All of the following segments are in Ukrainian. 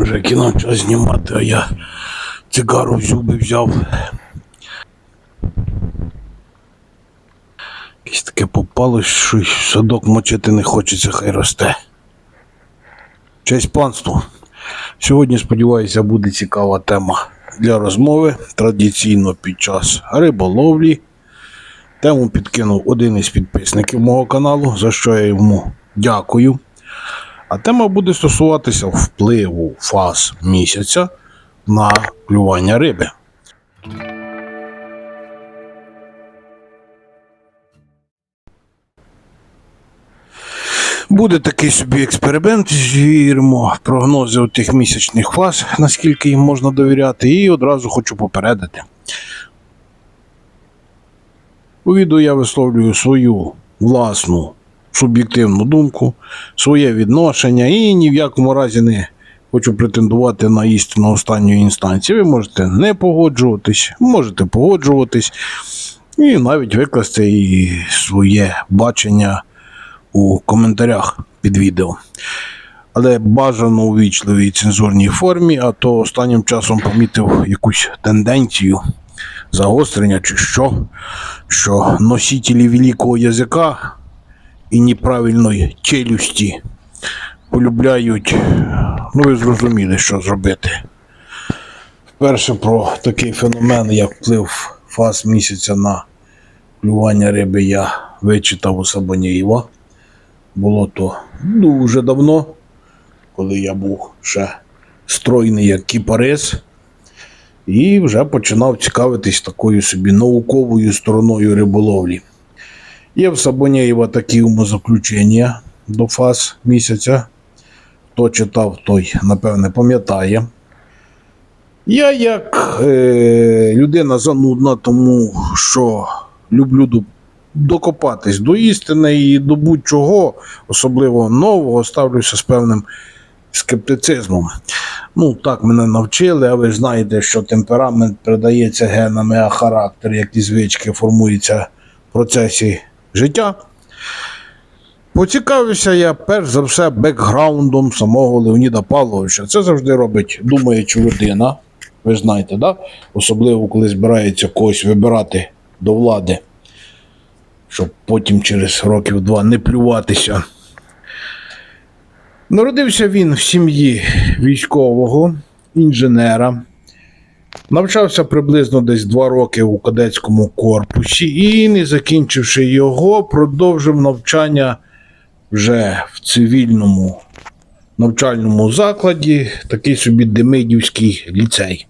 Вже кіно час знімати, а я цигару в зуби взяв. Якесь таке попалось, що садок мочити не хочеться, хай росте. Честь панству. Сьогодні, сподіваюся, буде цікава тема для розмови традиційно під час риболовлі. Тему підкинув один із підписників мого каналу, за що я йому дякую. А тема буде стосуватися впливу фаз місяця на клювання риби. Буде такий собі експеримент, звіримо прогнози тих місячних фаз, наскільки їм можна довіряти, і одразу хочу попередити. У відео я висловлюю свою власну суб'єктивну думку, своє відношення і ні в якому разі не хочу претендувати на істину останньої інстанції. Ви можете не погоджуватись, можете погоджуватись і навіть викласти і своє бачення у коментарях під відео. Але бажано у вічливій цензурній формі, а то останнім часом помітив якусь тенденцію загострення чи що, що носителі великого язика і неправильної челюсті полюбляють, ну ви зрозуміли, що зробити. Вперше про такий феномен, як вплив фаз місяця на клювання риби, я вичитав у Сабанієва. Було то дуже давно, коли я був ще стройний як кіпарис, і вже починав цікавитись такою собі науковою стороною риболовлі. Є в Сабоняєва такі умозаключення до фаз місяця. Хто читав, той, напевне, пам'ятає. Я як е, людина занудна, тому що люблю до- докопатись до істини і до будь-чого, особливо нового, ставлюся з певним скептицизмом. Ну, так мене навчили, а ви знаєте, що темперамент передається генами, а характер, як і звички, формується в процесі життя. Поцікавився я перш за все бекграундом самого Леоніда Павловича. Це завжди робить думаюча людина. Ви знаєте, да? особливо коли збирається когось вибирати до влади, щоб потім через років два не плюватися. Народився він в сім'ї військового інженера. Навчався приблизно десь два роки у кадетському корпусі і, не закінчивши його, продовжив навчання вже в цивільному навчальному закладі, такий собі Демидівський ліцей.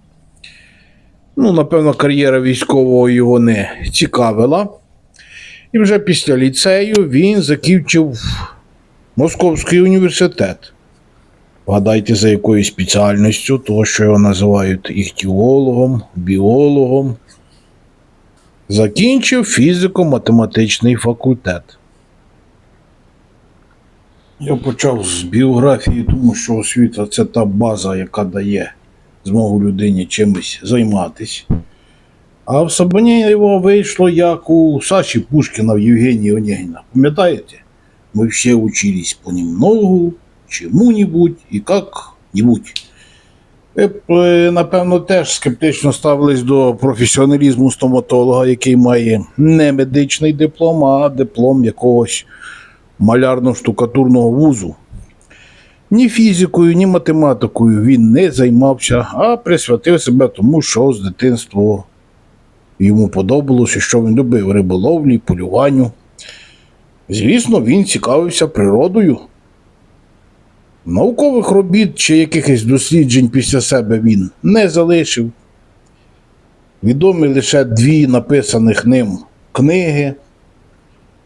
Ну, напевно, кар'єра військового його не цікавила. І вже після ліцею він закінчив Московський університет. Вгадайте, за якою спеціальністю, того, що його називають іхтіологом, біологом. Закінчив фізико-математичний факультет. Я почав з біографії, тому що освіта це та база, яка дає змогу людині чимось займатися. А в Сабанієво вийшло як у Саші Пушкіна в Євгенії Онегіна. Пам'ятаєте? Мы все учились понемногу, чему-нибудь і б, е, напевно, теж скептично ставились до професіоналізму стоматолога, який має не медичний диплом, а диплом якогось малярно-штукатурного вузу. Ні фізикою, ні математикою він не займався, а присвятив себе тому, що з дитинства йому подобалося, що він любив риболовлі, полюванню. Звісно, він цікавився природою. Наукових робіт чи якихось досліджень після себе він не залишив. Відомі лише дві написаних ним книги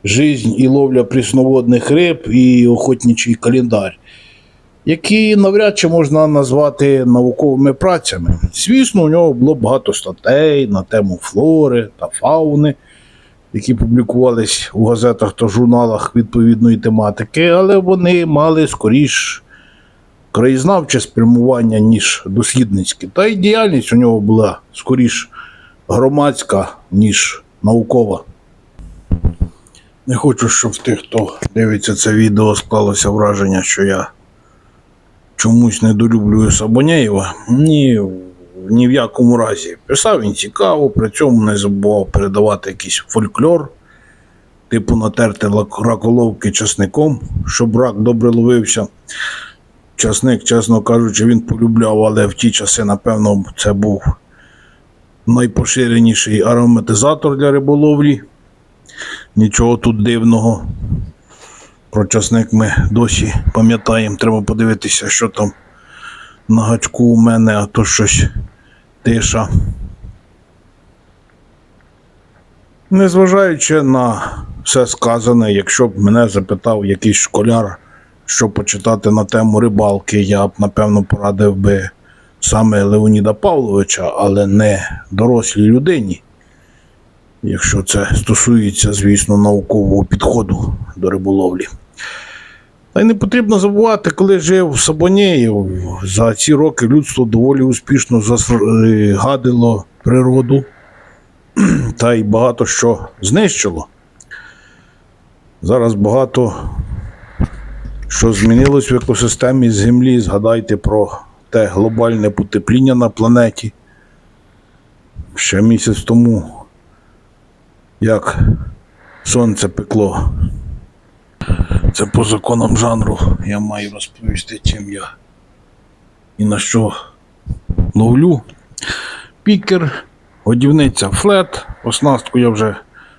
Жизнь і ловля прісноводних риб і охотничий календар, які навряд чи можна назвати науковими працями. Звісно, у нього було багато статей на тему флори та фауни які публікувались у газетах та журналах відповідної тематики, але вони мали скоріш краєзнавче спрямування, ніж дослідницьке. Та й діяльність у нього була скоріш громадська, ніж наукова. Не хочу, щоб в тих, хто дивиться це відео, склалося враження, що я чомусь недолюблюю Сабонєєва. Ні, ні в якому разі. Писав він цікаво, при цьому не забував передавати якийсь фольклор, типу натерти раколовки часником, щоб рак добре ловився. Часник, чесно кажучи, він полюбляв, але в ті часи, напевно, це був найпоширеніший ароматизатор для риболовлі. Нічого тут дивного. Про часник ми досі пам'ятаємо. Треба подивитися, що там на гачку у мене, а то щось тиша. Незважаючи на все сказане, якщо б мене запитав якийсь школяр, що почитати на тему рибалки, я б напевно порадив би саме Леоніда Павловича, але не дорослій людині. Якщо це стосується, звісно, наукового підходу до риболовлі. Та й не потрібно забувати, коли жив Сабонєєв, за ці роки людство доволі успішно засгадило природу та й багато що знищило. Зараз багато що змінилось в екосистемі Землі. Згадайте про те глобальне потепління на планеті. Ще місяць тому, як сонце пекло. Це по законам жанру. Я маю розповісти, чим я і на що ловлю. Пікер, годівниця флет. Оснастку я вже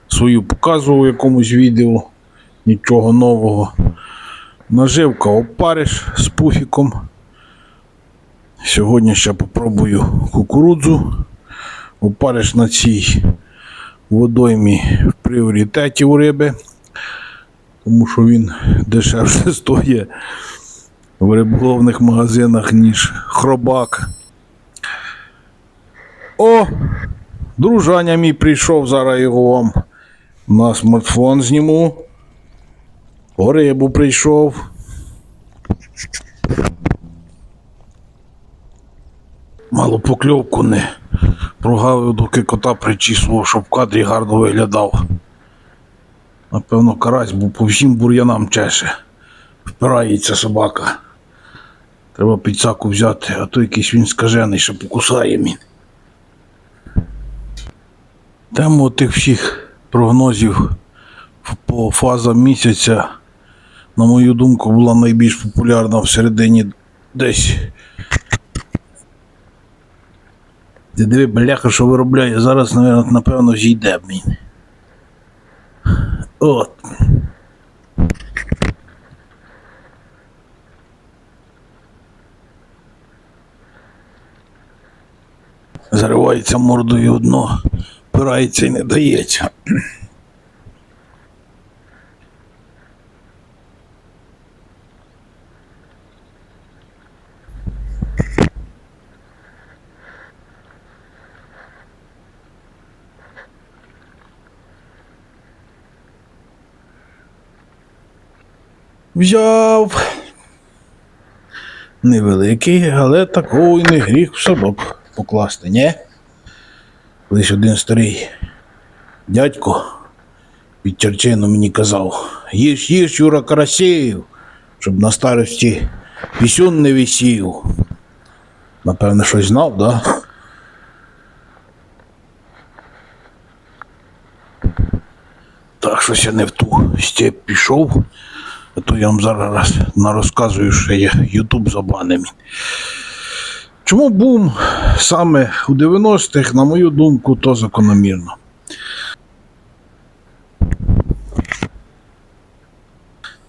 свою показував у якомусь відео. Нічого нового. Наживка опариш з пуфіком. Сьогодні ще попробую кукурудзу. Опариш на цій водоймі в пріоритеті у риби тому що він дешевше стоїть в риболовних магазинах, ніж хробак. О! Дружаня мій прийшов, зараз його вам на смартфон зніму. Рибу прийшов. Мало покльовку не прогавив, доки кота причісував, щоб в кадрі гарно виглядав. Напевно, карась, бо по всім бур'янам чеше. Впирається собака. Треба підсаку взяти, а то якийсь він скажений, що покусає мін. Тема тих всіх прогнозів по фазам місяця, на мою думку, була найбільш популярна в середині десь. Ти диви, бляха, що виробляє, зараз, напевно, зійде мін. От. Заривається мордою одно, пирається і не дається. Взяв. Невеликий, але такого й не гріх в садок покласти, ні? Колись один старий дядько під черчину мені казав: їж, їж, Юра Карасєєв, щоб на старості пісюн не висів. Напевне, щось знав, да? Так, щось я не в ту степь пішов. То я вам зараз розказую, що я Ютуб забанив. Чому бум саме у 90-х, на мою думку, то закономірно.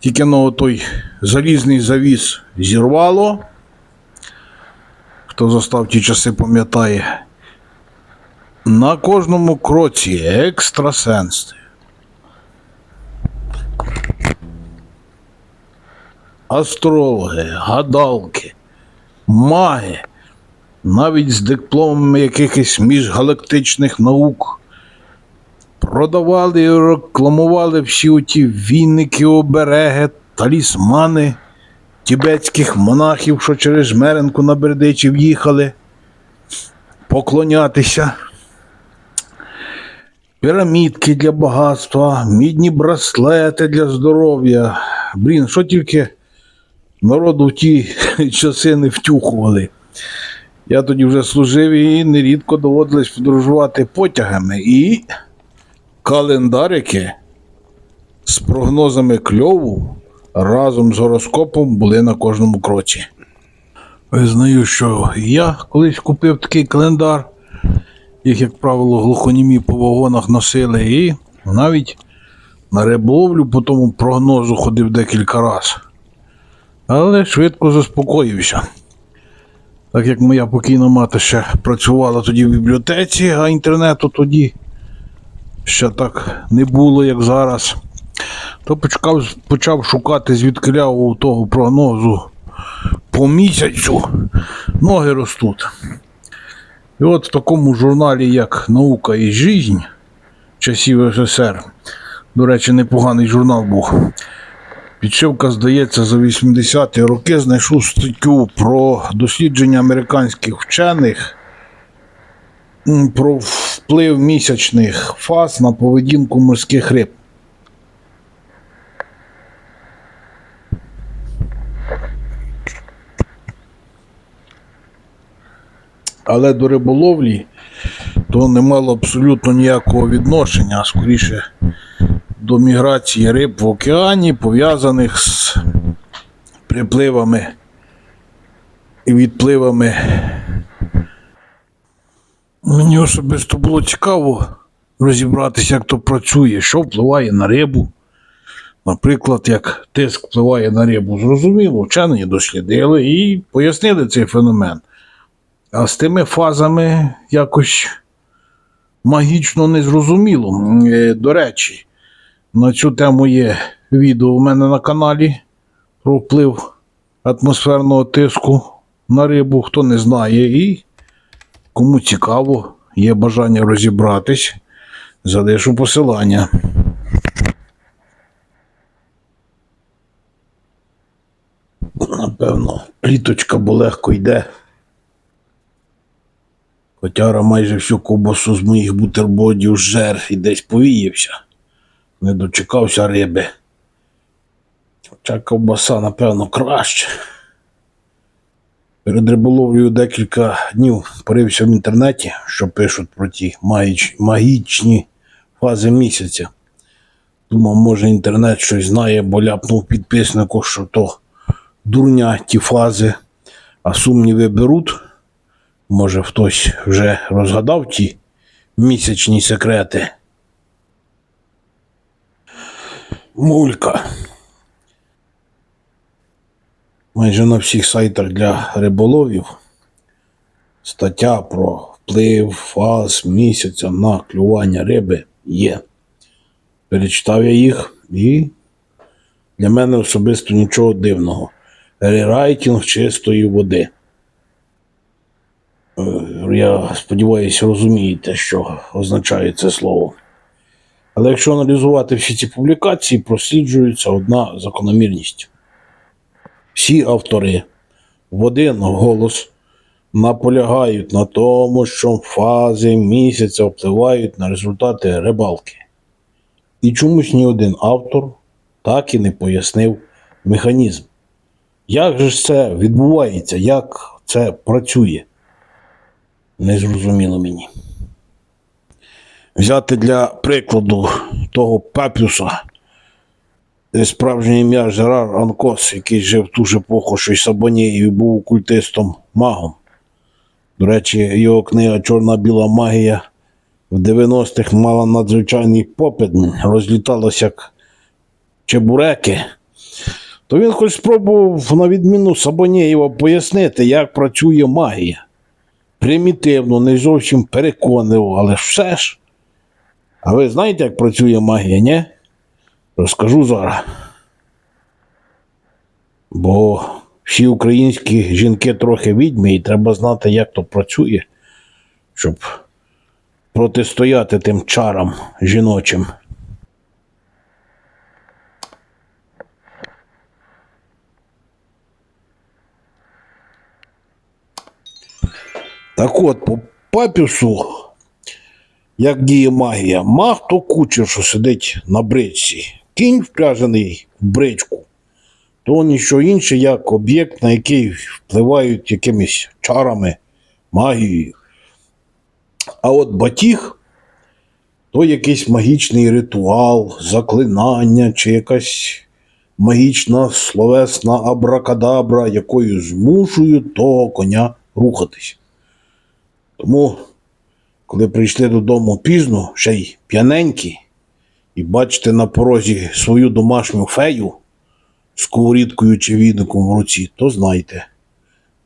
Тільки ну, той залізний завіс зірвало. Хто застав ті часи, пам'ятає. На кожному кроці екстрасенси. Астрологи, гадалки, маги, навіть з дипломами якихось міжгалактичних наук. Продавали і рекламували всі оті вінники, обереги, талісмани тібетських монахів, що через Жмеренку на Бердичів їхали поклонятися. Пірамідки для багатства, мідні браслети для здоров'я. Блін, що тільки Народу в ті часи не втюхували. Я тоді вже служив і нерідко доводилось подорожувати потягами. І календарики з прогнозами кльову разом з гороскопом були на кожному кроці. Визнаю, що я колись купив такий календар, їх, як правило, глухонімі по вагонах носили, і навіть на риболовлю по тому прогнозу ходив декілька разів. Але швидко заспокоївся. Так як моя покійна мати ще працювала тоді в бібліотеці, а інтернету тоді ще так не було, як зараз, то почав, почав шукати звідкиля у того прогнозу по місяцю ноги ростуть. І от в такому журналі, як Наука і жизнь часів СССР, до речі, непоганий журнал був. Підшивка, здається, за 80-ті роки знайшов статтю про дослідження американських вчених про вплив місячних фаз на поведінку морських риб. Але до риболовлі то не мало абсолютно ніякого відношення, а скоріше до міграції риб в океані, пов'язаних з припливами і відпливами. Мені особисто було цікаво розібратися, як то працює, що впливає на рибу. Наприклад, як тиск впливає на рибу, зрозуміло, вчені дослідили і пояснили цей феномен. А з тими фазами якось магічно незрозуміло. Е, До речі, на цю тему є відео у мене на каналі про вплив атмосферного тиску на рибу, хто не знає, і кому цікаво, є бажання розібратись, залишу посилання. Напевно, пліточка, бо легко йде. Котяра майже всю ковбасу з моїх бутербродів жер і десь повіявся. Не дочекався риби. Хоча ковбаса, напевно, краще. Перед риболовлею декілька днів порився в інтернеті, що пишуть про ті магіч- магічні фази місяця. Думав, може інтернет щось знає, бо ляпнув підписнику, що то дурня ті фази, а сумніви беруть. Може, хтось вже розгадав ті місячні секрети. Мулька. Майже на всіх сайтах для риболовів стаття про вплив фаз місяця на клювання риби є. Перечитав я їх і для мене особисто нічого дивного. Рерайтінг чистої води. Е, Я сподіваюся, розумієте, що означає це слово. Але якщо аналізувати всі ці публікації, просліджується одна закономірність. Всі автори в один голос наполягають на тому, що фази місяця впливають на результати рибалки. І чомусь ні один автор так і не пояснив механізм. Як же ж це відбувається, як це працює? Не зрозуміло мені. Взяти для прикладу того папюса, справжнє ім'я Жерар Анкос, який жив в ту ж епоху, що й Сабонією був окультистом магом. До речі, його книга Чорна біла магія в 90-х мала надзвичайний попит, розліталася як чебуреки. То він хоч спробував, на відміну Сабонієва, пояснити, як працює магія примітивно, не зовсім переконливо, але все ж. А ви знаєте, як працює магія, ні? Розкажу зараз. Бо всі українські жінки трохи відьми, і треба знати, як то працює, щоб протистояти тим чарам жіночим. Так от, по папюсу, як діє магія, маг то кучер, що сидить на бричці. Кінь впряжений в бричку. то ніщо інше, як об'єкт, на який впливають якимись чарами, магією. А от батіг то якийсь магічний ритуал, заклинання чи якась магічна словесна абракадабра, якою змушують того коня рухатись. Тому, коли прийшли додому пізно, ще й п'яненькі, і бачите на порозі свою домашню фею з сковорідкою чи віником в руці, то знайте,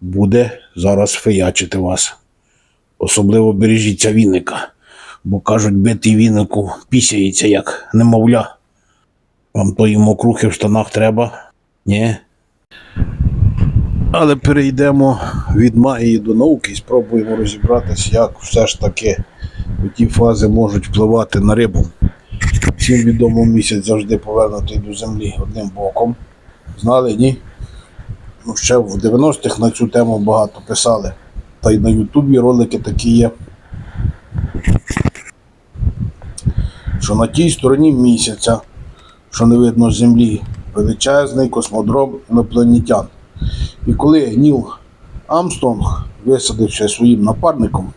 буде зараз феячити вас. Особливо бережіться віника, бо кажуть, битий вінику пісяється, як немовля. Вам тої мокрухи в штанах треба? Ні. Але перейдемо від магії до науки і спробуємо розібратися, як все ж таки ті фази можуть впливати на рибу. Всім відомо місяць завжди повернутий до землі одним боком. Знали, ні? Ну, ще в 90-х на цю тему багато писали. Та й на Ютубі ролики такі є. Що на тій стороні місяця, що не видно з землі, величезний космодром інопланетян. І коли Ніл Амстронг висадився своїм напарником,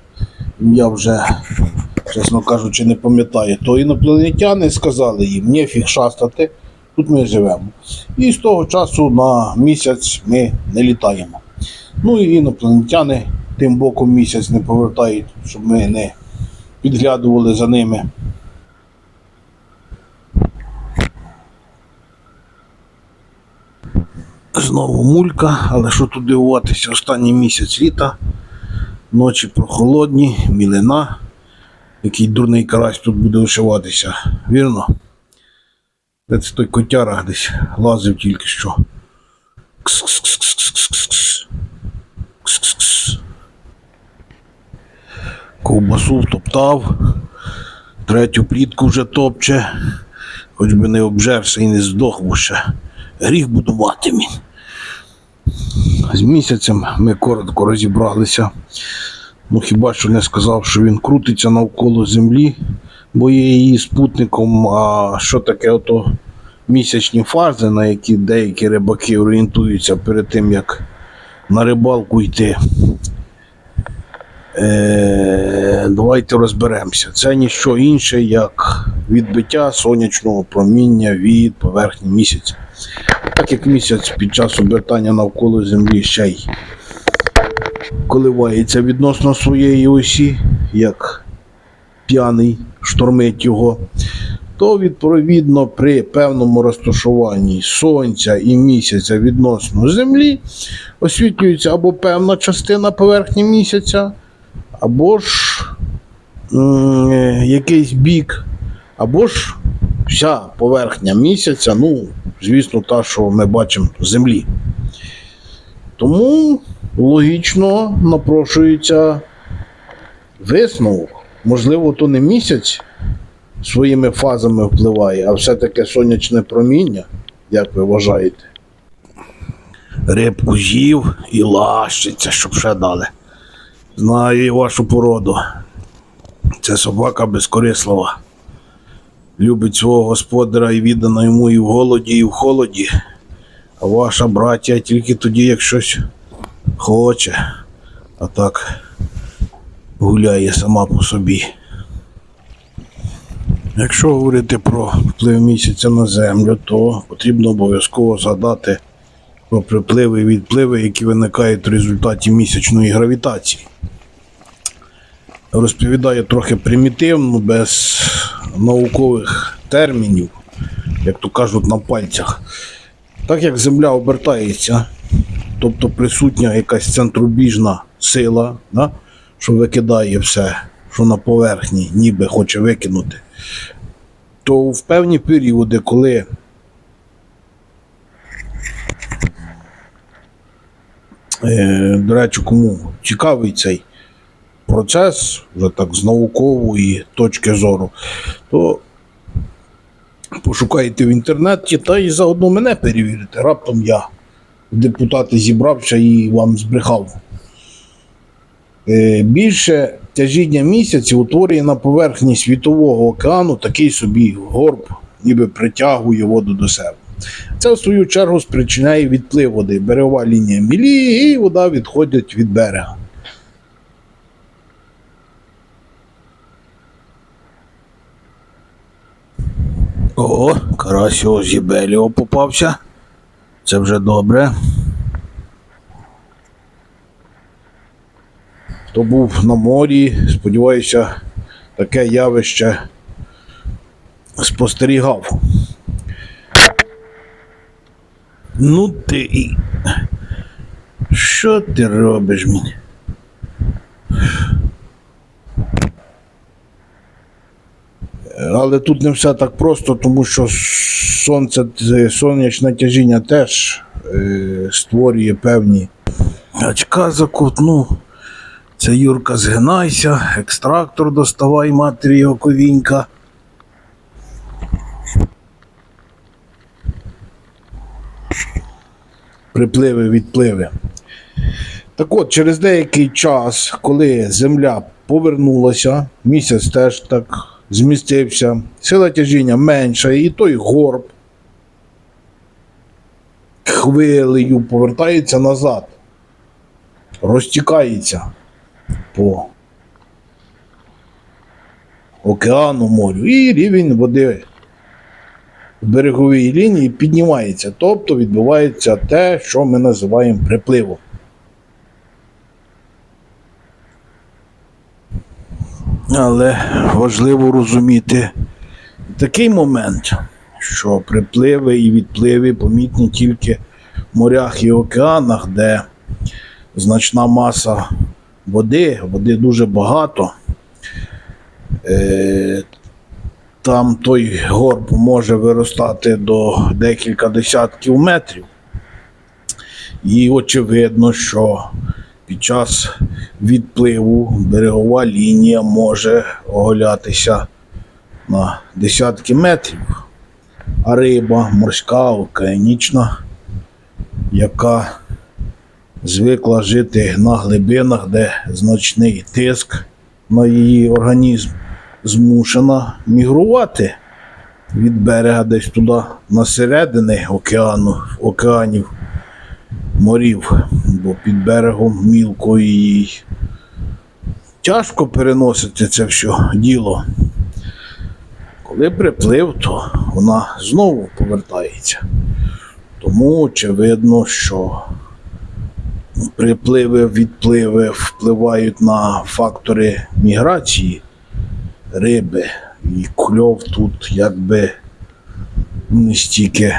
я вже, чесно кажучи, не пам'ятаю, то інопланетяни сказали їм, нефіг шастати, тут ми живемо. І з того часу на місяць ми не літаємо. Ну і інопланетяни тим боком місяць не повертають, щоб ми не підглядували за ними. Знову мулька, але що тут дивуватися, останній місяць літа, ночі прохолодні, мілина, який дурний карась тут буде вишиватися. Вірно? Де це той котяра десь лазив тільки що. Ковбасу втоптав, третю плітку вже топче, хоч би не обжерся і не здох, бо ще гріх будувати мін. З місяцем ми коротко розібралися. Ну хіба що не сказав, що він крутиться навколо землі, бо є її спутником. А що таке ото місячні фази, на які деякі рибаки орієнтуються перед тим, як на рибалку йти. Е, давайте розберемося. Це ніщо інше, як відбиття сонячного проміння від поверхні місяця. Так як місяць під час обертання навколо Землі ще й коливається відносно своєї осі, як п'яний штормить його, то відповідно при певному розташуванні Сонця і місяця відносно Землі освітлюється або певна частина поверхні місяця, або ж е, якийсь бік, або ж вся поверхня місяця, ну, звісно, та, що ми бачимо землі. Тому логічно напрошується висновок. Можливо, то не місяць своїми фазами впливає, а все-таки сонячне проміння, як ви вважаєте. Рибку з'їв і лащиться, щоб ще дали. Знаю і вашу породу. Це собака безкорислива. Любить свого господаря і віддана йому і в голоді, і в холоді. А ваша браття тільки тоді, як щось хоче. А так гуляє сама по собі. Якщо говорити про вплив місяця на землю, то потрібно обов'язково згадати про припливи і відпливи, які виникають в результаті місячної гравітації. Розповідаю трохи примітивно, без наукових термінів, як то кажуть, на пальцях. Так як Земля обертається, тобто присутня якась центробіжна сила, да, що викидає все, що на поверхні, ніби хоче викинути, то в певні періоди, коли е, до речі, кому цікавий цей процес, вже так з наукової точки зору, то пошукайте в інтернеті та і заодно мене перевірите. Раптом я депутати зібрався і вам збрехав. Е, Більше тяжіння місяців утворює на поверхні світового океану такий собі горб, ніби притягує воду до себе. Це в свою чергу спричиняє відплив води. Берегова лінія міліє і вода відходить від берега. О, карась Озібеліо попався. Це вже добре. Хто був на морі, сподіваюся, таке явище спостерігав. Ну ти. Що ти робиш мені? Але тут не все так просто, тому що сонце, сонячне тяжіння теж е, створює певні очка закутну. Це Юрка, згинайся, екстрактор доставай матері його ковінька. Припливи, відпливи. Так от, через деякий час, коли земля повернулася, місяць теж так змістився, сила тяжіння менша, і той горб хвилею повертається назад, розтікається по океану морю, і рівень води в береговій лінії піднімається, тобто відбувається те, що ми називаємо припливом. Але важливо розуміти такий момент, що припливи і відпливи помітні тільки в морях і океанах, де значна маса води, води дуже багато. Е, там той горб може виростати до декілька десятків метрів. І очевидно, що під час відпливу берегова лінія може оголятися на десятки метрів. А риба морська, океанічна, яка звикла жити на глибинах, де значний тиск на її організм, змушена мігрувати від берега десь туди на середини океану, океанів морів, бо під берегом мілко і тяжко переносити це все діло. Коли приплив, то вона знову повертається. Тому очевидно, що припливи, відпливи впливають на фактори міграції риби. І кльов тут якби не стільки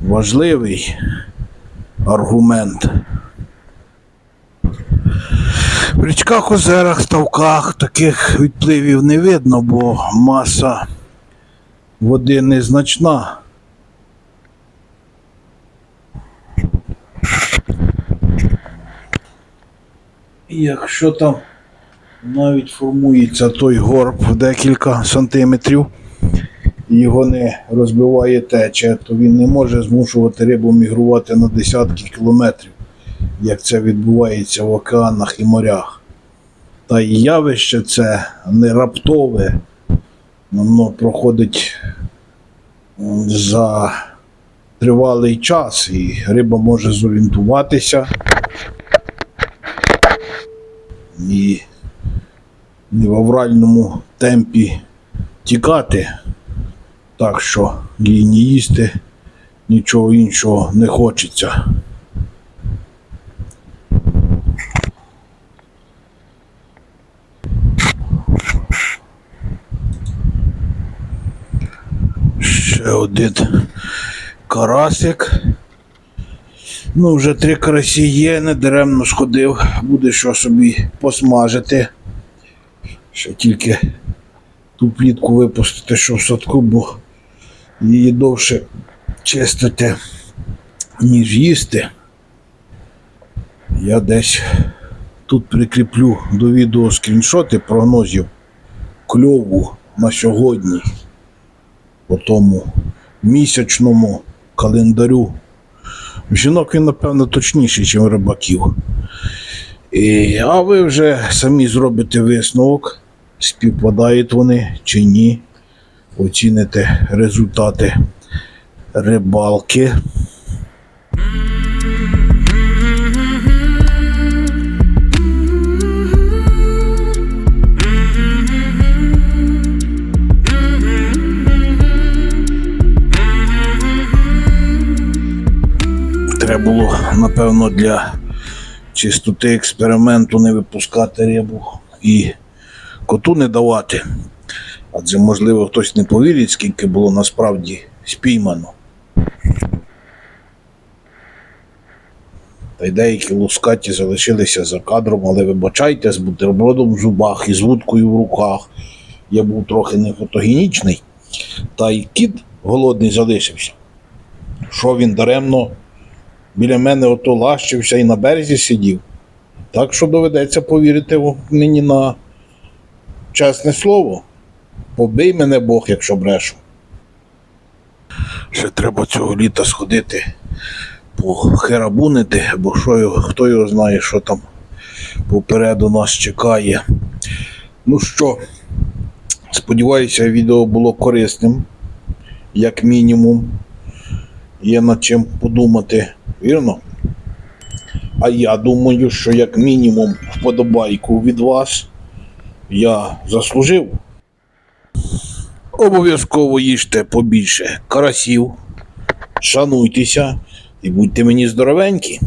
важливий аргумент. В річках, озерах, ставках таких відпливів не видно, бо маса води незначна. І Якщо там навіть формується той горб в декілька сантиметрів, його не розбиває тече, то він не може змушувати рибу мігрувати на десятки кілометрів, як це відбувається в океанах і морях. Та і явище це не раптове, воно проходить за тривалий час, і риба може зорієнтуватися. І не в авральному темпі тікати, так що їй не їсти нічого іншого не хочеться. Ще один карасик. Ну, вже три карасі є, недаремно сходив, буде що собі посмажити. Ще тільки ту плітку випустити, що в садку, бо її довше чистити, ніж їсти. Я десь тут прикріплю до відео скріншоти прогнозів кльову на сьогодні по тому місячному календарю. Жінок він, напевно, точніший, ніж рибаків. І, а ви вже самі зробите висновок, співпадають вони чи ні. Оціните результати рибалки. Треба було, напевно, для чистоти експерименту не випускати рибу і коту не давати. Адже, можливо, хтось не повірить, скільки було насправді спіймано. Та й деякі лускаті залишилися за кадром, але вибачайте, з бутербродом в зубах і з вудкою в руках. Я був трохи не фотогенічний, та й кіт голодний залишився. Що він даремно біля мене ото лащився і на березі сидів. Так що доведеться повірити мені на чесне слово. Побий мене Бог, якщо брешу. Ще треба цього літа сходити, похерабунити, бо що хто його знає, що там попереду нас чекає. Ну що, сподіваюся, відео було корисним, як мінімум. Є над чим подумати, вірно? А я думаю, що як мінімум вподобайку від вас я заслужив. Обов'язково їжте побільше карасів, шануйтеся і будьте мені здоровенькі.